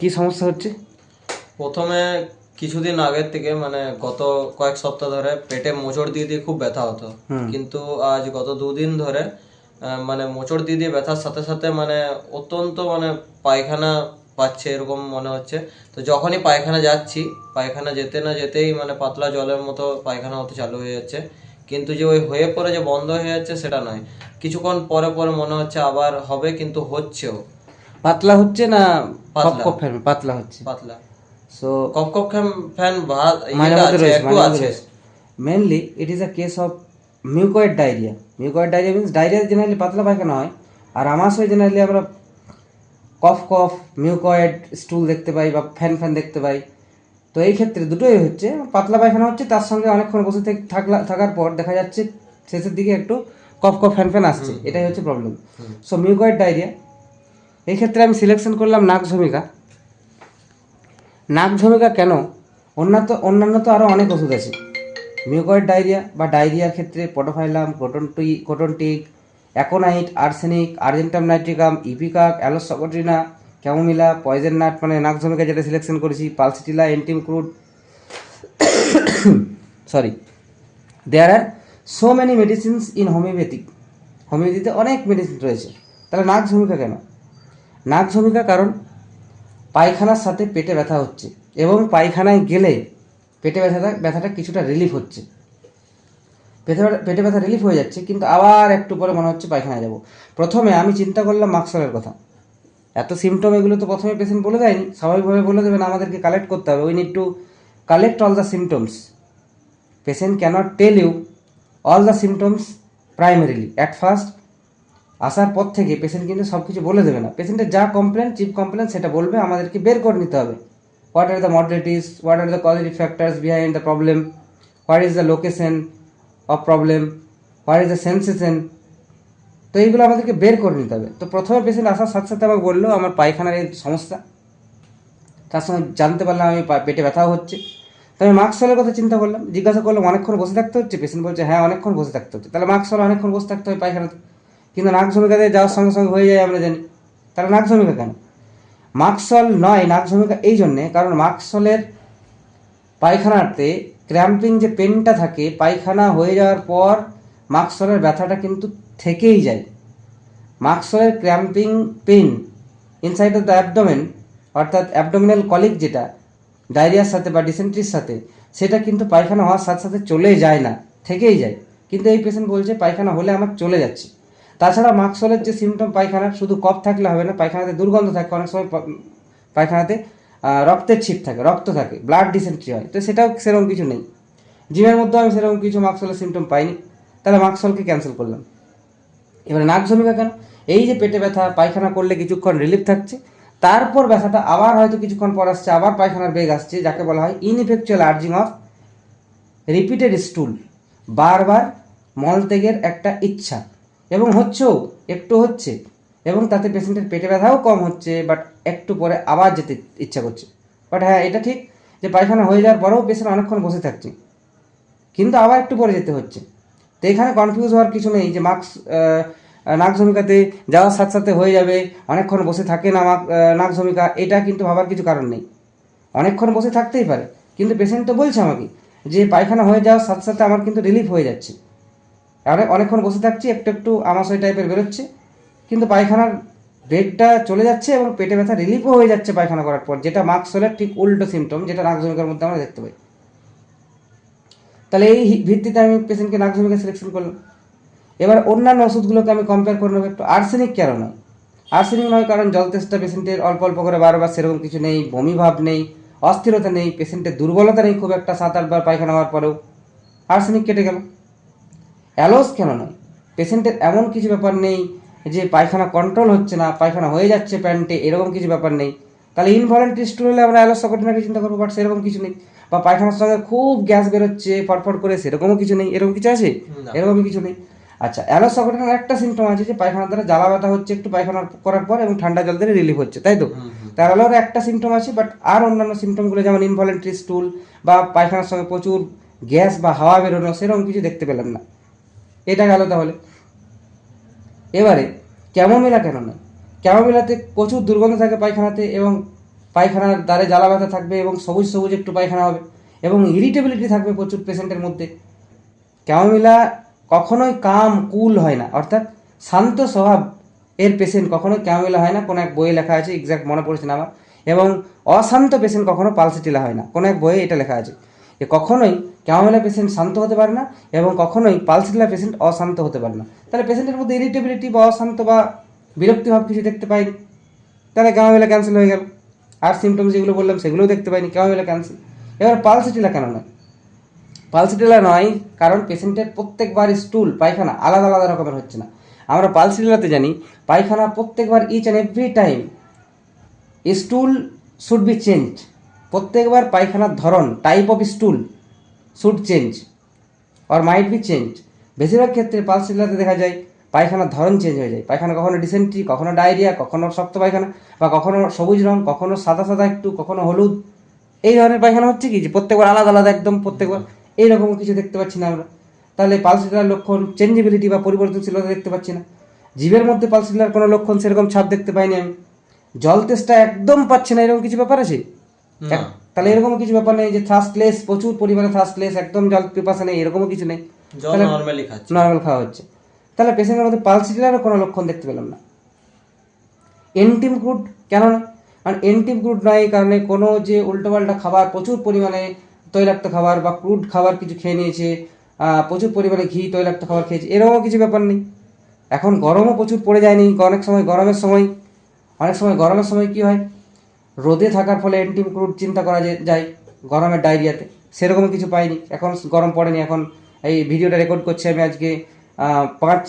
কি সমস্যা হচ্ছে? প্রথমে কিছুদিন আগের থেকে মানে গত কয়েক সপ্তাহ ধরে পেটে মোচড় দিয়ে দিয়ে খুব ব্যথা হতো। কিন্তু আজ গত দুদিন ধরে মানে মোচড় দিয়ে দিয়ে ব্যথার সাথে সাথে মানে অত্যন্ত মানে পায়খানা পাচ্ছে এরকম মনে হচ্ছে। তো যখনই পায়খানা যাচ্ছি পায়খানা যেতে না যেতেই মানে পাতলা জলের মতো পায়খানা হতে চালু হয়ে যাচ্ছে। কিন্তু যে ওই হয়ে পড়ে যে বন্ধ হয়ে যাচ্ছে সেটা নয়। কিছুক্ষণ পরে পরে মনে হচ্ছে আবার হবে কিন্তু হচ্ছেও। পাতলা হচ্ছে না কপ। কপ ফ্যান পাতলা হচ্ছে। পাতলা। সো কপ কপ ফ্যান ভাত মাঝে আছে, রয়েছে একটু আছে। রয়েছে। Mainly it is a case of mucoid diarrhoea mucoid diarrhoea means diarrhoea generally পাতলা পায়খানা হয় আর আমাশয় জেনারেলি আমরা কফ কফ মিউকয়েড স্টুল দেখতে পাই বা ফ্যান ফ্যান দেখতে পাই। তো এই ক্ষেত্রে দুটোই হচ্ছে পাতলা পায়খানা হচ্ছে তার সঙ্গে অনেকক্ষণ বসে থেকে থাকলা থাকার পর দেখা যাচ্ছে শেষের দিকে একটু কফ কফ ফ্যান ফ্যান আসছে এটাই হচ্ছে প্রবলেম সো মিউকয়েড ডায়রিয়া এই ক্ষেত্রে আমি সিলেকশন করলাম নাক ভূমিকা নাক ভূমিকা কেন? অন্যান্য অন্যান্য তো আরও অনেক ওষুধ আছে। মিউকয়েড ডায়রিয়া বা ডায়রিয়ার ক্ষেত্রে পটোফাইলাম কোটনটি কোটনটিক aconite arsenic argentum nitricum ipecac aloe socotrina chamomilla poison nut মানে নাক ভূমিকা যেটা সিলেকশন করেছি pulsatilla antim crude sorry there are so many medicines in homeopathic হোমিওপ্যাথিতে অনেক মেডিসিন রয়েছে। তাহলে নাক ভূমিকা কেন? নাক ভূমিকা কারণ পায়খানার সাথে পেটে ব্যথা হচ্ছে এবং পায়খানায় গেলে পেটে ব্যথাটা ব্যথাটা কিছুটা রিলিফ হচ্ছে। পেটে পেটে ব্যথা রিলিফ হয়ে যাচ্ছে, কিন্তু আবার একটু পরে মনে হচ্ছে পায়খানায় যাব। প্রথমে আমি চিন্তা করলাম মাক্সলের কথা। এত সিমটম এগুলো তো প্রথমে পেশেন্ট বলে দেয়নি, স্বাভাবিকভাবে বলে দেবেন আমাদেরকে কালেক্ট করতে হবে। We need to collect all the symptoms patient cannot tell you all the symptoms primarily at first আসার পর থেকে পেশেন্ট কিন্তু সব কিছু বলে দেবে না। পেশেন্টের যা কমপ্লেন চিপ কমপ্লেন সেটা বলবে, আমাদেরকে বের করে নিতে হবে। What are the modalities what are the causative factors behind the problem what is the location of problem what is the sensation তো এইগুলো আমাদেরকে বের করে নিতে হবে। তো প্রথমে পেশেন্ট আসার সাথে সাথে আমাকে বলল, আমার পায়খানার এই সমস্যা। তার সঙ্গে জানতে পারলাম আমি পেটে ব্যথাও হচ্ছে। তো আমি মাস্ক হলের কথা চিন্তা করলাম, জিজ্ঞাসা করলাম, অনেকক্ষণ বসে থাকতে হচ্ছে? পেশেন্ট বলছে হ্যাঁ অনেকক্ষণ বসে থাকতে হচ্ছে। তাহলে মাস্ক হলে অনেকক্ষণ বসে থাকতে হয় পায়খানাতে। কিন্তু নাক ভূমিকাতে যাওয়ার সঙ্গে সঙ্গে হয়ে যায়, আমরা জানি। তাহলে নাক ভূমিকা কেন? মাক্সল নয় নাক ভূমিকা এই জন্যে, কারণ মাক্সলের পায়খানাতে ক্র্যাম্পিং যে পেনটা থাকে, পায়খানা হয়ে যাওয়ার পর মাক্সলের ব্যথাটা কিন্তু থেকেই যায়। মাক্সলের cramping pain inside of the abdomen অর্থাৎ অ্যাবডোমিনাল কলিক যেটা ডায়রিয়ার সাথে বা ডিসেন্ট্রির সাথে, সেটা কিন্তু পায়খানা হওয়ার সাথে সাথে চলে যায় না, থেকেই যায়। কিন্তু এই পেশেন্ট বলছে, পায়খানা হলে আমার চলে যাচ্ছে। তাছাড়া মাক্সলের যে সিমটম পায়খানার শুধু কফ থাকলে হবে না, পায়খানাতে দুর্গন্ধ থাকে, অনেক সময় পায়খানাতে রক্তের ছিট থাকে, রক্ত থাকে ব্লাড ডিসেন্ট্রি হয়। তো সেটাও সেরকম কিছু নেই। জিমের মধ্যে আমি সেরকম কিছু মাক্সলের সিমটম পাইনি। তাহলে মাক্সলকে ক্যান্সেল করলাম। এবারে নাক ভূমিকা কেন? এই যে পেটে ব্যথা, পায়খানা করলে কিছুক্ষণ রিলিফ থাকছে, তারপর ব্যথাটা আবার হয়তো কিছুক্ষণ পর আসছে, আবার পায়খানার বেগ আসছে, যাকে বলা হয় ineffectual urging of repeated stool বারবার মলত্যাগের একটা ইচ্ছা। এবং হচ্ছেও, একটু হচ্ছে, এবং তাতে পেশেন্টের পেটে ব্যথাও কম হচ্ছে বাট একটু পরে আবার যেতে ইচ্ছা করছে। বাট হ্যাঁ এটা ঠিক যে পায়খানা হয়ে যাওয়ার পরেও পেশেন্ট অনেকক্ষণ বসে থাকছে, কিন্তু আবার একটু পরে যেতে হচ্ছে। তো এখানে কনফিউজ হওয়ার কিছু নেই যে মাস্ক নাক ভূমিকাতে যাওয়ার সাথে সাথে হয়ে যাবে, অনেকক্ষণ বসে থাকে না নাক ভূমিকা এটা কিন্তু ভাবার কিছু কারণ নেই। অনেকক্ষণ বসে থাকতেই পারে, কিন্তু পেশেন্ট তো বলছে আমাকে যে পায়খানা হয়ে যাওয়ার সাথে সাথে আমার কিন্তু রিলিফ হয়ে যাচ্ছে। অনেক অনেকক্ষণ বসে থাকছি, একটু একটু আমাশয় টাইপের বেরোচ্ছে। কিন্তু পায়খানার বেগটা চলে যাচ্ছে এবং পেটে ব্যথা রিলিফও হয়ে যাচ্ছে পায়খানা করার পর, যেটা মাস্ক হলে ঠিক উল্টো সিমটম যেটা নাক ভূমিকার মধ্যে আমরা দেখতে পাই। তাহলে এই ভিত্তিতে আমি পেশেন্টকে নাক ভূমিকা সিলেকশন করলাম। এবার অন্যান্য ওষুধগুলোকে আমি কম্পেয়ার করে নেব একটু। আর্সেনিক কেন নয়? আর্সেনিক নয় কারণ জল তেষ্টা পেশেন্টের অল্প অল্প করে বারবার সেরকম কিছু নেই, বমি ভাব নেই, অস্থিরতা নেই পেশেন্টের দুর্বলতা নেই খুব একটা, সাত আটবার পায়খানা হওয়ার পরেও। আর্সেনিক কেটে গেল। অ্যালোস কেন নয়? পেশেন্টের এমন কিছু ব্যাপার নেই যে পায়খানা কন্ট্রোল হচ্ছে না পায়খানা হয়ে যাচ্ছে প্যান্টে এরকম কিছু ব্যাপার নেই। তাহলে ইনভলেন্টারি স্টুল হলে আমরা অ্যালোস সকটিনাকে চিন্তা করব? বাট সেরকম কিছু নেই। বা পায়খানার সঙ্গে খুব গ্যাস বেরোচ্ছে ফটফট করে সেরকমও কিছু নেই। এরকম কিছু আছে। এরকম কিছু নেই। আচ্ছা অ্যালোস সকটিনার একটা সিমটম আছে যে পায়খানার দ্বারা জ্বালা ব্যথা হচ্ছে একটু পায়খানা করার পর এবং ঠান্ডা জল দিয়ে রিলিফ হচ্ছে তাই তো? তাহলে ওর একটা সিমটম আছে বাট আর অন্যান্য সিমটমগুলো যেমন ইনভলেন্টারি স্টুল বা পায়খানার সঙ্গে প্রচুর গ্যাস বা হাওয়া বেরোনো সেরকম কিছু দেখতে পেলাম না। এটা গেল তাহলে। এবারে ক্যামোমিলা কেন নয়? ক্যামোমিলাতে প্রচুর দুর্গন্ধ থাকে পায়খানাতে এবং পায়খানার দ্বারে জ্বালা ব্যথা থাকবে এবং সবুজ সবুজ একটু পায়খানা হবে এবং ইরিটেবিলিটি থাকবে প্রচুর পেশেন্টের মধ্যে। ক্যামোমিলা কখনোই কাম কুল হয় না। অর্থাৎ শান্ত স্বভাব এর পেশেন্ট কখনোই ক্যামোমিলা হয় না। কোনো এক বইয়ে লেখা আছে এক্স্যাক্ট মনে পড়ছে না আমার। এবং অশান্ত পেশেন্ট কখনো পালসিটিলা হয় না। কোনো এক বইয়ে এটা লেখা আছে। যে কখনোই ক্যামোমিলা পেশেন্ট শান্ত হতে পারে না এবং কখনোই পালসিটিলা পেশেন্ট অশান্ত হতে পারে না। তাহলে পেশেন্টের মধ্যে ইরিটেবিলিটি বা অশান্ত বা বিরক্তিভাব কিছু দেখতে পাইনি তাহলে ক্যামোমিলা ক্যান্সেল হয়ে গেল। আর সিমটমস যেগুলো বললাম সেগুলোও দেখতে পাইনি, ক্যামোমিলা ক্যান্সেল এবার পালসিটিলা কেন নয়? পালসিটিলা নয় কারণ পেশেন্টের প্রত্যেকবার স্টুল পায়খানা আলাদা আলাদা রকমের হচ্ছে না। আমরা পালসিটিলাতে জানি পায়খানা প্রত্যেকবার each and every time stool should be change প্রত্যেকবার পায়খানার ধরন type of stool should change or might be change বেশিরভাগ ক্ষেত্রে পালসিটিলাতে দেখা যায় পায়খানার ধরন চেঞ্জ হয়ে যায়। পায়খানা কখনো ডিসেন্ট্রি কখনো ডায়রিয়া কখনো শক্ত পায়খানা বা কখনো সবুজ রং, কখনো সাদা সাদা একটু, কখনো হলুদ। এই ধরনের পায়খানা হচ্ছে কি? যে প্রত্যেকবার আলাদা আলাদা একদম প্রত্যেকবার এইরকম কিছু দেখতে পাচ্ছি না আমরা। তাহলে পালসিটার লক্ষণ চেঞ্জেবিলিটি বা পরিবর্তনশীলতা দেখতে পাচ্ছি না। জীবের মধ্যে পালসিটার কোনো লক্ষণ সেরকম ছাপ দেখতে পাইনি আমি। জল তেষ্টা একদম পাচ্ছি না, এরকম কিছু ব্যাপার আছে? তাহলে এরকম কিছু ব্যাপার নেই যে থার্স্টলেস প্রচুর পরিমাণে থার্স্টলেস একদম জল পিপাসা নেই এরকমও কিছু নেই। নর্মালি খাচ্ছে। নর্মাল খাওয়া হচ্ছে। তাহলে পেশেন্টের মধ্যে পালসিটিলারও কোনো লক্ষণ দেখতে পেলাম না। এন্টিম ক্রুড কেন না? কারণ এন্টিম ক্রুড নয় এই কারণে কোনো যে উল্টোপাল্টা খাবার প্রচুর পরিমাণে তৈলাক্ত খাবার বা ক্রুড খাবার কিছু খেয়ে নিয়েছে প্রচুর পরিমাণে ঘি তৈলাক্ত খাবার খেয়েছে এরকমও কিছু ব্যাপার নেই। এখন গরমও প্রচুর পড়ে যায়নি অনেক সময় গরমের সময় অনেক সময় গরমের সময় কি হয়? রোদে থাকার ফলে এন্টিম ক্রুড চিন্তা করা যায় গরমের ডায়রিয়াতে। সেরকম কিছু পাইনি। এখন গরম পড়েনি। এখন এই ভিডিওটা রেকর্ড করছি আমি আজকে পাঁচ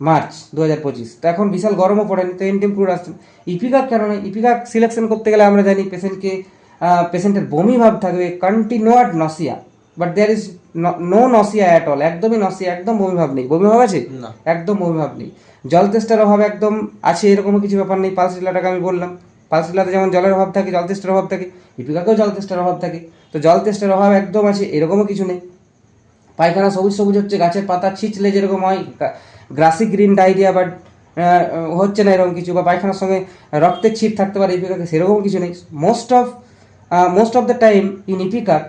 মার্চ দু হাজার পঁচিশ। তো এখন বিশাল গরমও পড়েনি। তো এন্টিম ক্রুড আসছে। ইপিকাক কেন নয় ইপিকাক সিলেকশন করতে গেলে আমরা জানি পেশেন্টকে পেশেন্টের বমি ভাব থাকবে continued nausea but there is no nausea at all একদমই নসিয়া একদম বমি ভাব নেই। বমি ভাব আছে? না। একদম অভিভাব নেই। জল তেষ্টার অভাব একদম আছে এরকমও কিছু ব্যাপার নেই। পালসিলাটাকে আমি বললাম। পালসিলাতে যেমন জলের অভাব থাকে, জল তেষ্টার অভাব থাকে ইপিকাকেও জল তেষ্টার অভাব থাকে, তো জল তেষ্টার অভাব একদম আছে, এরকমও কিছু নেই। পায়খানা সবুজ সবুজ হচ্ছে, গাছের পাতা ছিঁচলে যেরকম হয় গ্রাসি গ্রিন ডায়রিয়া বাট হচ্ছে না এরকম কিছু, বা পায়খানার সঙ্গে রক্তের ছিট থাকতে পারে ইপিকাকে সেরকম কিছু নেই। Most of most of the time in ipecac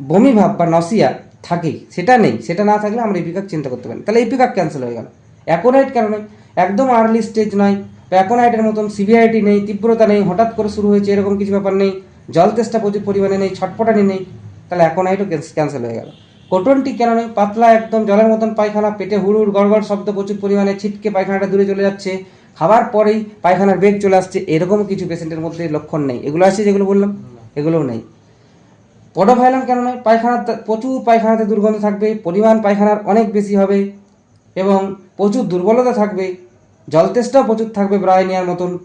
বমি ভাব বা নসিয়া থাকেই, সেটা নেই, সেটা না থাকলে আমরা ইপিকাক চিন্তা করতে পারি তাহলে ইপিকাক ক্যান্সেল হয়ে গেল। অ্যাকোনাইট কেন নয় একদম আর্লি স্টেজ নয় বা অ্যাকোনাইটের মতন সিভিআইটি নেই, তীব্রতা নেই, হঠাৎ করে শুরু হয়েছে, এরকম কিছু ব্যাপার নেই, জল তেষ্টা প্রচুর পরিমাণে নেই, ছটপটানি নেই, তাহলে অ্যাকোনাইটও ক্যান্সেল হয়ে গেল। কোটনটি কেন নেই? পাতলা একদম জলের মতন পায়খানা, পেটে হুড়ুড় গড়গড় শব্দ প্রচুর পরিমাণে, ছিটকে পায়খানাটা দূরে চলে যাচ্ছে, খাবার পরেই পায়খানার বেগ চলে আসছে, এরকম কিছু পেশেন্টের মধ্যে লক্ষণ নেই। এগুলো আছে যেগুলো বললাম, এগুলোও নেই। পডোফাইলাম কেন নয় পায়খানা প্রচুর পায়খানাতে দুর্গন্ধ থাকবে, পরিমাণ পায়খানার অনেক বেশি হবে এবং প্রচুর দুর্বলতা থাকবে জল তেষ্টাও প্রচুর থাকবে প্রায় ব্রায়নিয়ার মতন।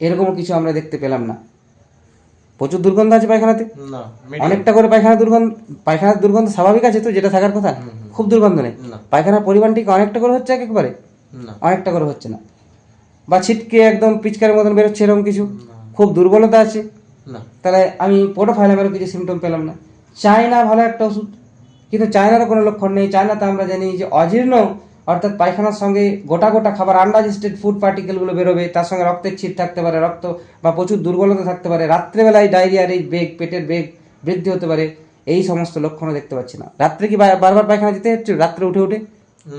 এরকম কিছু আমরা দেখতে পেলাম না। প্রচুর দুর্গন্ধ আছে পায়খানাতে? অনেকটা করে পায়খানা দুর্গন্ধ পায়খানার দুর্গন্ধ স্বাভাবিক আছে তো যেটা থাকার কথা? খুব দুর্গন্ধ নেই। পায়খানার পরিমাণ ঠিক অনেকটা করে হচ্ছে এক একবারে অনেকটা করে হচ্ছে না। বা ছিটকে একদম পিচকারের মতন বেরোচ্ছে এরকম কিছু? খুব দুর্বলতা আছে? তাহলে আমি পোটোফাইলামেরও কিছু সিমটম পেলাম না। চায়না ভালো একটা ওষুধ। কিন্তু চায়নারও কোনো লক্ষণ নেই। চায়নাতে আমরা জানি যে অজীর্ণ অর্থাৎ পায়খানার সঙ্গে গোটা গোটা খাবার আনডাইজেস্টেড ফুড পার্টিকেলগুলো বেরোবে তার সঙ্গে রক্তের ছিট থাকতে পারে রক্ত বা প্রচুর দুর্বলতা থাকতে পারে। রাত্রেবেলায় ডায়রিয়ার এই বেগ পেটের বেগ বৃদ্ধি হতে পারে এই সমস্ত লক্ষণও দেখতে পাচ্ছি না। রাত্রে কি বারবার পায়খানা যেতে হচ্ছে? রাত্রে উঠে উঠে?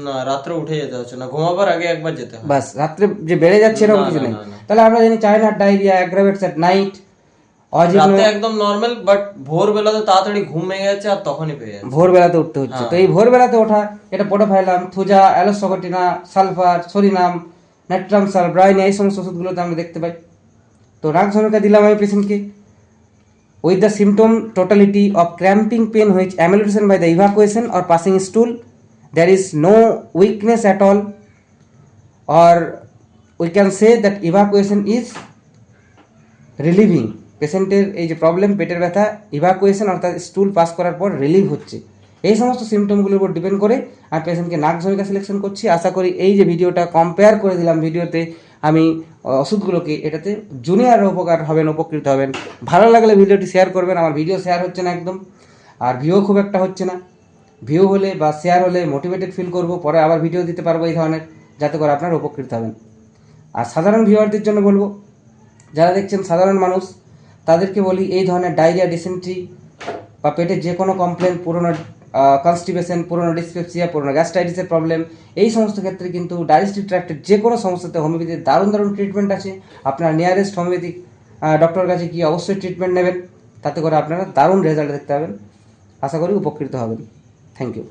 না রাত্রে উঠে যেতে হচ্ছে না। ঘুমাবার আগে একবার যেতে হয়। বাস রাত্রে যে বেড়ে যাচ্ছে এরকম কিছু নেই। তাহলে আমরা জানি চায়নার ডায়রিয়া অ্যাগ্রাভেটস অ্যাট নাইট রাতে একদম নর্মাল বাট ভোর বেলাতে তাড়াতাড়ি ঘুম ভেঙে যাচ্ছে আর তখনই পেয়ে যাচ্ছে ভোরবেলাতে উঠতে হচ্ছে। তো এই ভোরবেলাতে ওঠা এটা podophyllum thuja aloe socotrina sulphur psorinum নাইট্রাম সাল ব্রাইন এই সমস্ত ওষুধগুলোতে আমরা দেখতে পাই। তো রাগ ঝমিকা দিলাম আমি পেশেন্টকে। With the symptom totality of cramping pain which amelioration by the evacuation or passing stool there is no weakness at all or we can say that evacuation is relieving পেশেন্টের এই যে প্রবলেম, পেটের ব্যথা ইভাকুয়েশন অর্থাৎ স্টুল pass করার পর relieve হচ্ছে। এই সমস্ত সিমটমগুলোর উপর ডিপেন্ড করে আমি পেশেন্টকে নাক ঝমিকা সিলেকশন করছি। আশা করি এই যে ভিডিওটা কম্পেয়ার করে দিলাম ভিডিওতে, আমি ওষুধগুলোকে, এটাতে জুনিয়র উপকার হবেন, উপকৃত হবেন। ভালো লাগলে ভিডিওটি শেয়ার করবেন, আমার ভিডিও শেয়ার হচ্ছে না একদম। আর ভিউ খুব একটা হচ্ছে না। ভিউ হলে বা শেয়ার হলে মোটিভেটেড ফিল করব, পরে আবার ভিডিও দিতে পারব এই ধরনের, যাতে করে আপনারা উপকৃত হবেন। আর সাধারণ ভিউয়ারদের জন্য বলব, যারা দেখছেন সাধারণ মানুষ তাদেরকে বলি, এই ধরনের ডায়রিয়া ডিসেন্ট্রি বা পেটের যে কোনো কমপ্লেন পুরনো কনস্টিপেশন পুরনো ডিসপেপসিয়া পুরনো গ্যাস্ট্রাইটিসের প্রবলেম এই সমস্ত ক্ষেত্রে কিন্তু ডাইজেস্টিভ ট্র্যাক্টের যে কোনো সমস্যাতে হোমিওপ্যাথির দারুণ দারুণ ট্রিটমেন্ট আছে। আপনার নিয়ারেস্ট হোমিওপ্যাথিক ডক্টরের কাছে গিয়ে অবশ্যই ট্রিটমেন্ট নেবেন। তাতে করে আপনারা দারুণ রেজাল্ট দেখতে পাবেন। আশা করি উপকৃত হবেন। Thank you